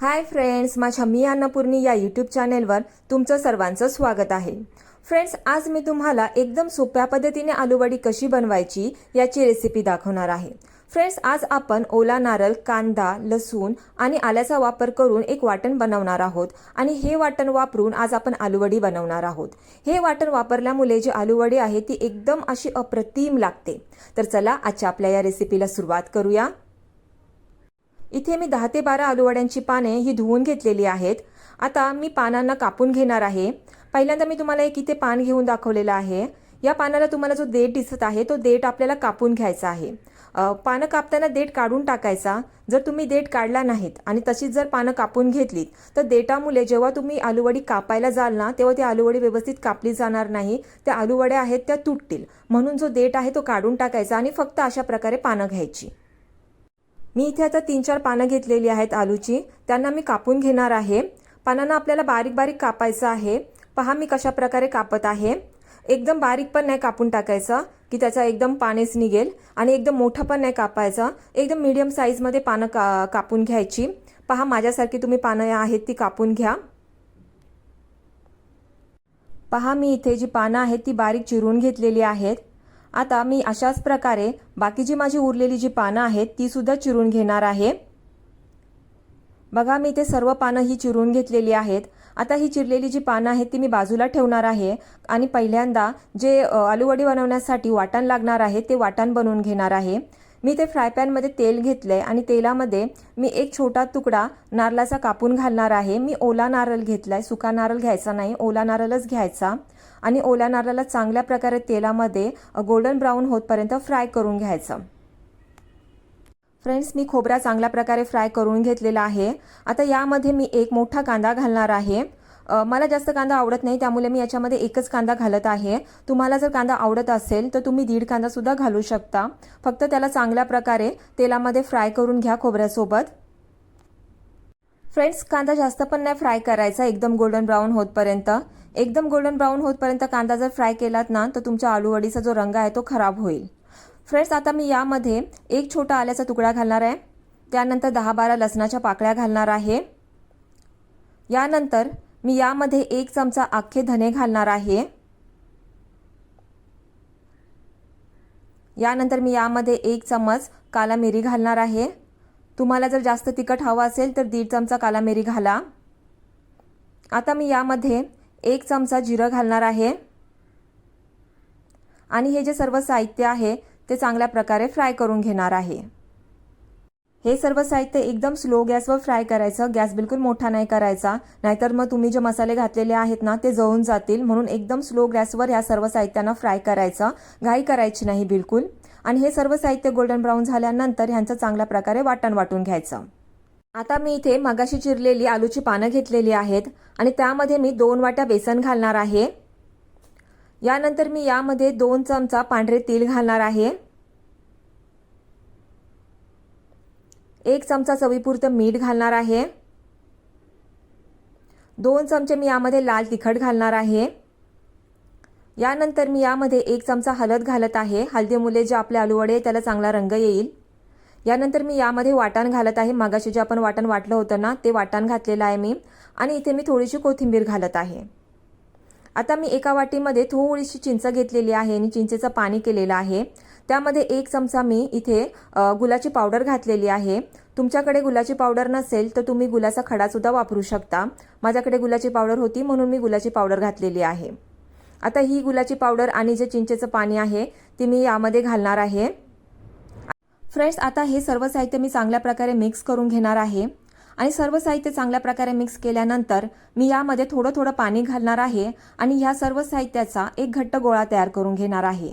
Hi friends माझ्या मी अन्नपूर्णी या YouTube चॅनेलवर तुमचं सर्वांचं स्वागत आहे. फ्रेंड्स आज मी तुम्हाला एकदम सोप्या पद्धतीने आलूवडी कशी बनवायची याची रेसिपी दाखवणार आहे. फ्रेंड्स आज आपण ओला नारळ कांदा लसूण आणि आल्याचा वापर करून एक वाटण बनवणार आहोत आणि हे वाटण वापरून आज आपण आलूवडी बनवणार आहोत. हे वाटण वापरल्यामुळे जी आलूवडी आहे ती एकदम अशी अप्रतिम लागते. तर चला आजच्या आपल्या या रेसिपीला सुरुवात करूया. इथे मी दहा ते बारा आलूवड्यांची पाने ही धुवून घेतलेली आहेत. आता मी पानांना कापून घेणार आहे. पहिल्यांदा मी तुम्हाला एक इथे पान घेऊन दाखवलेलं आहे. या पानाला तुम्हाला जो देठ दिसत आहे तो देठ आपल्याला कापून घ्यायचा आहे. पानं कापताना देठ काढून टाकायचा. जर तुम्ही देठ काढला नाहीत आणि तशीच जर पानं कापून घेतलीत तर देठामुळे जेव्हा तुम्ही आलूवडी कापायला जाल ना तेव्हा ती आलूवडी व्यवस्थित कापली जाणार नाही. त्या आलूवड्या आहेत त्या तुटतील. म्हणून जो देठ आहे तो काढून टाकायचा आणि फक्त अशा प्रकारे पानं घ्यायची. मी इथे आता तीन चार पानं घेतलेली आहेत आलूची. त्यांना मी कापून घेणार आहे. पानांना आपल्याला बारीक बारीक कापायचं आहे. पहा मी कशा प्रकारे कापत आहे. एकदम बारीक पण नाही कापून टाकायचं की त्याचा एकदम पानेच निघेल आणि एकदम मोठं पण नाही कापायचं. एकदम मीडियम साईजमध्ये पानं का कापून घ्यायची. पहा माझ्यासारखी तुम्ही पानं आहेत ती कापून घ्या. पहा मी इथे जी पानं आहेत ती बारीक चिरून घेतलेली आहेत. आता मी अशाच प्रकारे बाकीची माझी उरलेली जी पानं आहेत ती सुद्धा चिरून घेणार आहे. बघा मी इथे सर्व पानं ही चिरून घेतलेली आहेत. आता ही चिरलेली जी पानं आहेत ती मी बाजूला ठेवणार आहे आणि पहिल्यांदा जे आलूवडी बनवण्यासाठी वाटण लागणार आहे ते वाटण बनवून घेणार आहे. मी ते फ्राय पॅनमध्ये तेल आहे आणि तेलामध्ये मी एक छोटा तुकडा नारळाचा कापून घालणार आहे. मी ओला नारळ घेतला आहे सुका नारळ घ्यायचा नाही ओला नारळच घ्यायचा. आणि ओल्या नारळाला चांगल्या प्रकारे तेलामध्ये गोल्डन ब्राऊन होतपर्यंत फ्राय करून घ्यायचं. फ्रेंड्स मी खोबरा चांगल्या प्रकारे फ्राय करून घेतलेला आहे. आता यामध्ये मी एक मोठा कांदा घालणार आहे. मला जास्त कांदा आवडत नाही त्यामुळे मी याच्यामध्ये एकच कांदा घालत आहे. तुम्हाला जर कांदा आवडत असेल तर तुम्ही दीड कांदा सुद्धा घालू शकता. फक्त त्याला चांगल्या प्रकारे तेलामध्ये फ्राय करून घ्या खोबऱ्यासोबत. फ्रेंड्स कांदा जास्त पण नाही फ्राय करायचा. एकदम गोल्डन ब्राऊन होतपर्यंत. एकदम गोल्डन ब्राऊन होतपर्यंत कांदा जर फ्राय केलात ना तर तुमच्या आलूवडीचा जो रंग आहे तो खराब होईल. फ्रेंड्स आता मी यामध्ये एक छोटा आल्याचा तुकडा घालणार आहे. त्यानंतर दहा बारा लसणाच्या पाकळ्या घालणार आहे. यानंतर मी यामध्ये एक चमचा अख्खे धने घालणार आहे. यानंतर मी यामध्ये एक चमच काला मिरी घालणार आहे. तुम्हाला जर जास्त तिखट हवं असेल तर दीड चमचा काला मिरी घाला. आता मी यामध्ये एक चमचा जिरं घालणार आहे. आणि हे जे सर्व साहित्य आहे ते चांगल्या प्रकारे फ्राय करून घेणार आहे. हे सर्व साहित्य एकदम स्लो गॅसवर फ्राय करायचं. गॅस बिलकुल मोठा नाही करायचा. नाहीतर मग तुम्ही जे मसाले घातलेले आहेत ना ते जळून जातील. म्हणून एकदम स्लो गॅसवर या सर्व साहित्यांना फ्राय करायचं. घाई करायची नाही बिलकुल. आणि हे सर्व साहित्य गोल्डन ब्राऊन झाल्यानंतर ह्यांचं चांगल्या प्रकारे वाटण वाटून घ्यायचं. आता मी इथे मगाशी चिरलेली आलूची पानं घेतलेली आहेत आणि त्यामध्ये मी दोन वाट्या बेसन घालणार आहे. यानंतर मी यामध्ये दोन चमचा पांढरे तेल घालणार आहे. एक चमचा चवीपुरतं मीठ घालणार आहे. दोन चमचे मी यामध्ये लाल तिखट घालणार आहे. यानंतर मी यामध्ये एक चमचा हळद घालत आहे. हळदीमुळे जे आपले आलूवडे आहे त्याला चांगला रंग येईल. यानंतर मी यामध्ये वाटण घालत आहे. मागाशी जे आपण वाटण वाटलं होतं ना ते वाटण घातलेलं आहे मी. आणि इथे मी थोडीशी कोथिंबीर घालत आहे. आता मी एका वाटीमध्ये थोडीशी चिंच घेतलेली आहे आणि चिंचेचं पाणी केलेलं आहे. त्यामध्ये एक चमचा मी इथे गुलाची पावडर घातलेली आहे. तुमच्याकडे गुलाची पावडर नसेल तर तुम्ही गुलाचा खडासुद्धा वापरू शकता. माझ्याकडे गुलाची पावडर होती म्हणून मी गुलाची पावडर घातलेली आहे. आता ही गुलाची पावडर आणि जे चिंचेचं पाणी आहे ते मी यामध्ये घालणार आहे. फ्रेंड्स आता हे सर्व साहित्य मी चांगल्या प्रकारे मिक्स करून घेणार आहे. आणि सर्व साहित्य चांगल्या प्रकारे मिक्स केल्यानंतर मी यामध्ये थोडं थोडं पाणी घालणार आहे आणि ह्या सर्व साहित्याचा एक घट्ट गोळा तयार करून घेणार आहे.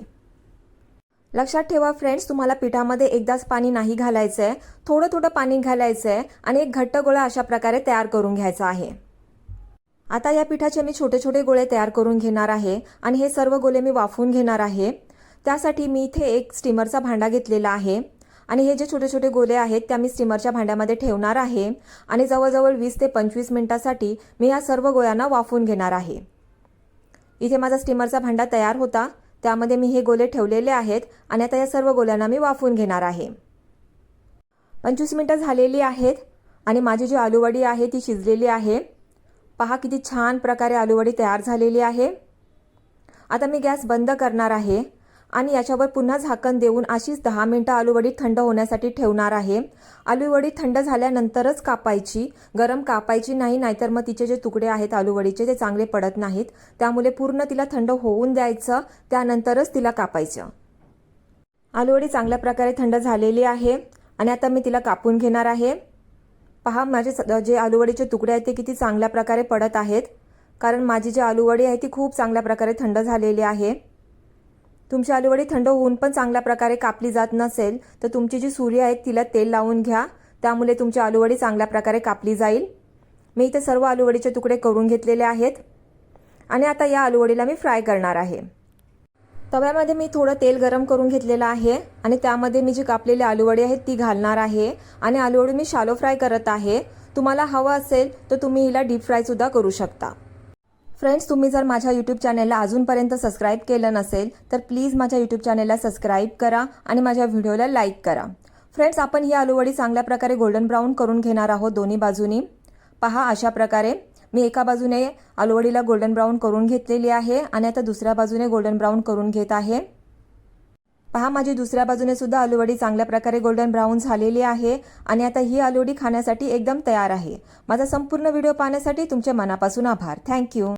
लक्षात ठेवा फ्रेंड्स तुम्हाला पिठामध्ये एकदाच पाणी नाही घालायचं आहे थोडं थोडं पाणी घालायचं आहे आणि एक घट्ट गोळा अशा प्रकारे तयार करून घ्यायचा आहे. आता या पिठाचे मी छोटे छोटे गोळे तयार करून घेणार आहे आणि हे सर्व गोळे मी वाफवून घेणार आहे. त्यासाठी मी इथे एक स्टीमरचा भांडा घेतलेला आहे आणि हे जे छोटे छोटे गोले आहेत त्या मी स्टीमरच्या भांड्यामध्ये ठेवणार आहे आणि जवळजवळ वीस ते पंचवीस मिनिटासाठी मी या सर्व गोळ्यांना वाफवून घेणार आहे. इथे माझा स्टीमरचा भांडा तयार होता. त्यामध्ये मी हे गोले ठेवलेले आहेत आणि आता या सर्व गोल्यांना मी वाफवून घेणार आहे. पंचवीस मिनटं झालेली आहेत आणि माझी जी आलूवडी आहे ती शिजलेली आहे. पहा किती छान प्रकारे आलूवडी तयार झालेली आहे. आता मी गॅस बंद करणार आहे आणि याच्यावर पुन्हा झाकण देऊन अशीच दहा मिनटं आलूवडी थंड होण्यासाठी ठेवणार आहे. आलूवडी थंड झाल्यानंतरच कापायची. गरम कापायची नाही नाहीतर मग तिचे जे तुकडे आहेत आलूवडीचे ते चांगले पडत नाहीत. त्यामुळे पूर्ण तिला थंड होऊन द्यायचं त्यानंतरच तिला कापायचं. आलूवडी चांगल्या प्रकारे थंड झालेली आहे आणि आता मी तिला कापून घेणार आहे. पहा माझे स- जे आलूवडीचे तुकडे आहेत ते किती चांगल्या प्रकारे पडत आहेत. कारण माझी जी आलूवडी आहे ती खूप चांगल्या प्रकारे थंड झालेली आहे. तुमची आलूवडी थंड होऊन पण चांगल्या प्रकारे कापली जात नसेल तर तुमची जी सुरी आहे तिला तेल लावून घ्या. त्यामुळे तुमची आलूवडी चांगल्या प्रकारे कापली जाईल. मी इथे सर्व आलूवडीचे तुकडे करून घेतलेले आहेत. आणि आता या आलूवडीला मी फ्राय करणार आहे. तव्यामध्ये मी थोडं तेल गरम करून घेतलेलं आहे आणि त्यामध्ये मी जी कापलेली आलूवडी आहेत ती घालणार आहे. आणि आलूवडी मी शालो फ्राय करत आहे. तुम्हाला हवं असेल तर तुम्ही हिला डीप फ्रायसुद्धा करू शकता. फ्रेंड्स तुम्ही जर माझ्या यूट्यूब चॅनलला अजूनपर्यंत सबस्क्राईब केलं नसेल तर प्लीज माझ्या यूट्यूब चॅनलला सबस्क्राईब करा आणि माझ्या व्हिडिओला लाईक करा. फ्रेंड्स आपण ही आलूवडी चांगल्या प्रकारे गोल्डन ब्राऊन करून घेणार आहोत दोन्ही बाजूनी. पहा अशा प्रकारे. मी एका बाजूने आलूवडीला गोल्डन ब्राऊन करून घेतलेली आहे आणि आता दुसऱ्या बाजूने गोल्डन ब्राऊन करून घेत आहे. पहा माझी दुसऱ्या बाजूने सुद्धा आलूवडी चांगल्या प्रकारे गोल्डन ब्राऊन झालेली आहे आणि आता ही आलूवडी खाण्यासाठी एकदम तयार आहे. माझा संपूर्ण व्हिडिओ पाहण्यासाठी तुमच्या मनापासून आभार. थँक्यू